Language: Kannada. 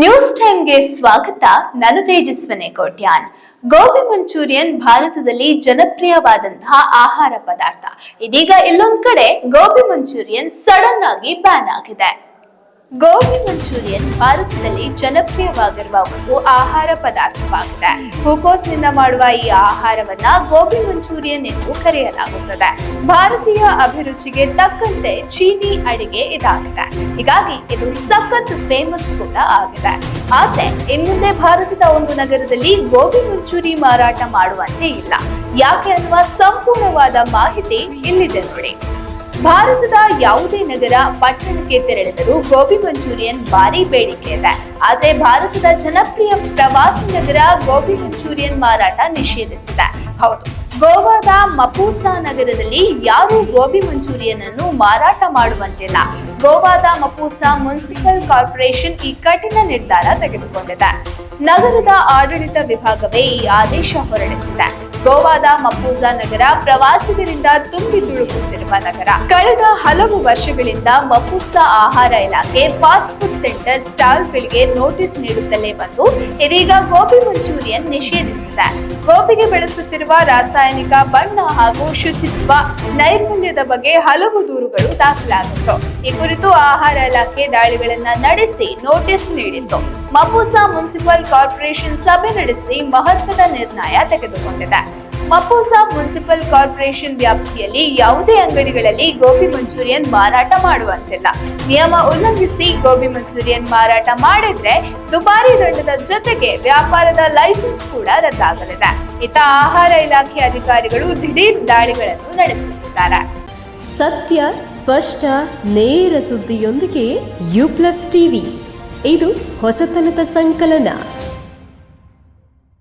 ನ್ಯೂಸ್ ಟೈಮ್ಗೆ ಸ್ವಾಗತ. ನಾನು ತೇಜಸ್ವಿನಿ ಕೋಟ್ಯಾನ್. ಗೋಬಿ ಮಂಚೂರಿಯನ್ ಭಾರತದಲ್ಲಿ ಜನಪ್ರಿಯವಾದಂತಹ ಆಹಾರ ಪದಾರ್ಥ. ಇದೀಗ ಇಲ್ಲೊಂದ್ ಕಡೆ ಗೋಬಿ ಮಂಚೂರಿಯನ್ ಸಡನ್ ಆಗಿ ಬ್ಯಾನ್ ಆಗಿದೆ. ಗೋಬಿ ಮಂಚೂರಿಯನ್ ಭಾರತದಲ್ಲಿ ಜನಪ್ರಿಯವಾಗಿರುವ ಒಂದು ಆಹಾರ ಪದಾರ್ಥವಾಗಿದೆ. ಹೂಕೋಸ್ನಿಂದ ಮಾಡುವ ಈ ಆಹಾರವನ್ನ ಗೋಬಿ ಮಂಚೂರಿಯನ್ ಎಂದು ಕರೆಯಲಾಗುತ್ತದೆ. ಭಾರತೀಯ ಅಭಿರುಚಿಗೆ ತಕ್ಕಂತೆ ಚೀನಿ ಅಡಿಗೆ ಇದಾಗಿದೆ. ಹೀಗಾಗಿ ಇದು ಸಖತ್ ಫೇಮಸ್ ಕೂಡ ಆಗಿದೆ. ಆದ್ರೆ ಇನ್ಮುಂದೆ ಭಾರತದ ಒಂದು ನಗರದಲ್ಲಿ ಗೋಬಿ ಮಂಚೂರಿ ಮಾರಾಟ ಮಾಡುವಂತೆ ಇಲ್ಲ. ಯಾಕೆ ಅನ್ನುವ ಸಂಪೂರ್ಣವಾದ ಮಾಹಿತಿ ಇಲ್ಲಿದೆ ನೋಡಿ. ಭಾರತದ ಯಾವುದೇ ನಗರ ಪಟ್ಟಣಕ್ಕೆ ತೆರಳಿದರೂ ಗೋಬಿ ಮಂಚೂರಿಯನ್ ಭಾರಿ ಬೇಡಿಕೆ ಇದೆ. ಆದ್ರೆ ಭಾರತದ ಜನಪ್ರಿಯ ಪ್ರವಾಸಿ ನಗರ ಗೋಬಿ ಮಂಚೂರಿಯನ್ ಮಾರಾಟ ನಿಷೇಧಿಸಿದೆ. ಹೌದು. ಗೋವಾದ ಮಪೂಸಾ ನಗರದಲ್ಲಿ ಯಾರು ಗೋಬಿ ಮಂಚೂರಿಯನ್ ಅನ್ನು ಮಾರಾಟ ಮಾಡುವಂತಿಲ್ಲ. ಗೋವಾದ ಮಪೂಸಾ ಮುನ್ಸಿಪಲ್ ಕಾರ್ಪೊರೇಷನ್ ಈ ಕಠಿಣ ನಿರ್ಧಾರ ತೆಗೆದುಕೊಂಡಿದೆ. ನಗರದ ಆಡಳಿತ ವಿಭಾಗವೇ ಈ ಆದೇಶ ಹೊರಡಿಸಿದೆ. ಗೋವಾದ ಮಪೂಸಾ ನಗರ ಪ್ರವಾಸಿಗರಿಂದ ತುಂಬಿ ತುಳುಕುತ್ತಿರುವ ನಗರ. ಕಳೆದ ಹಲವು ವರ್ಷಗಳಿಂದ ಮಪೂಸಾ ಆಹಾರ ಇಲಾಖೆ ಫಾಸ್ಟ್ ಫುಡ್ ಸೆಂಟರ್ ಸ್ಟಾಲ್ಗಳಿಗೆ ನೋಟಿಸ್ ನೀಡುತ್ತಲೇ ಬಂದು ಇದೀಗ ಗೋಬಿ ಮಂಚೂರಿಯನ್ ನಿಷೇಧಿಸಿದೆ ಗೋಬಿಗೆ ಬಳಸುತ್ತಿರುವ ರಾಸಾಯನಿಕ ಬಣ್ಣ ಹಾಗೂ ಶುಚಿತ್ವ ನೈರ್ಮಲ್ಯದ ಬಗ್ಗೆ ಹಲವು ದೂರುಗಳು ದಾಖಲಾಗಿತ್ತು. ಈ ಕುರಿತು ಆಹಾರ ಇಲಾಖೆ ದಾಳಿಗಳನ್ನ ನಡೆಸಿ ನೋಟಿಸ್ ನೀಡಿತ್ತು. ಮಪೂಸಾ ಮುನ್ಸಿಪಲ್ ಕಾರ್ಪೊರೇಷನ್ ಸಭೆ ನಡೆಸಿ ಮಹತ್ವದ ನಿರ್ಣಯ ತೆಗೆದುಕೊಂಡಿದೆ. ಮಪೂಸಾ ಮುನ್ಸಿಪಲ್ ಕಾರ್ಪೊರೇಷನ್ ವ್ಯಾಪ್ತಿಯಲ್ಲಿ ಯಾವುದೇ ಅಂಗಡಿಗಳಲ್ಲಿ ಗೋಬಿ ಮಂಚೂರಿಯನ್ ಮಾರಾಟ ಮಾಡುವಂತಿಲ್ಲ. ನಿಯಮ ಉಲ್ಲಂಘಿಸಿ ಗೋಬಿ ಮಂಚೂರಿಯನ್ ಮಾರಾಟ ಮಾಡಿದ್ರೆ ದುಬಾರಿ ದಂಡದ ಜೊತೆಗೆ ವ್ಯಾಪಾರದ ಲೈಸೆನ್ಸ್ ಕೂಡ ರದ್ದಾಗಲಿದೆ. ಇತ ಆಹಾರ ಇಲಾಖೆ ಅಧಿಕಾರಿಗಳು ದಿಢೀರ್ ದಾಳಿಗಳನ್ನು ನಡೆಸುತ್ತಿದ್ದಾರೆ. ಸತ್ಯ, ಸ್ಪಷ್ಟ, ನೇರ ಸುದ್ದಿಯೊಂದಿಗೆ ಯು ಪ್ಲಸ್ ಟಿವಿ. ಇದು ಹೊಸತನದ ಸಂಕಲನ.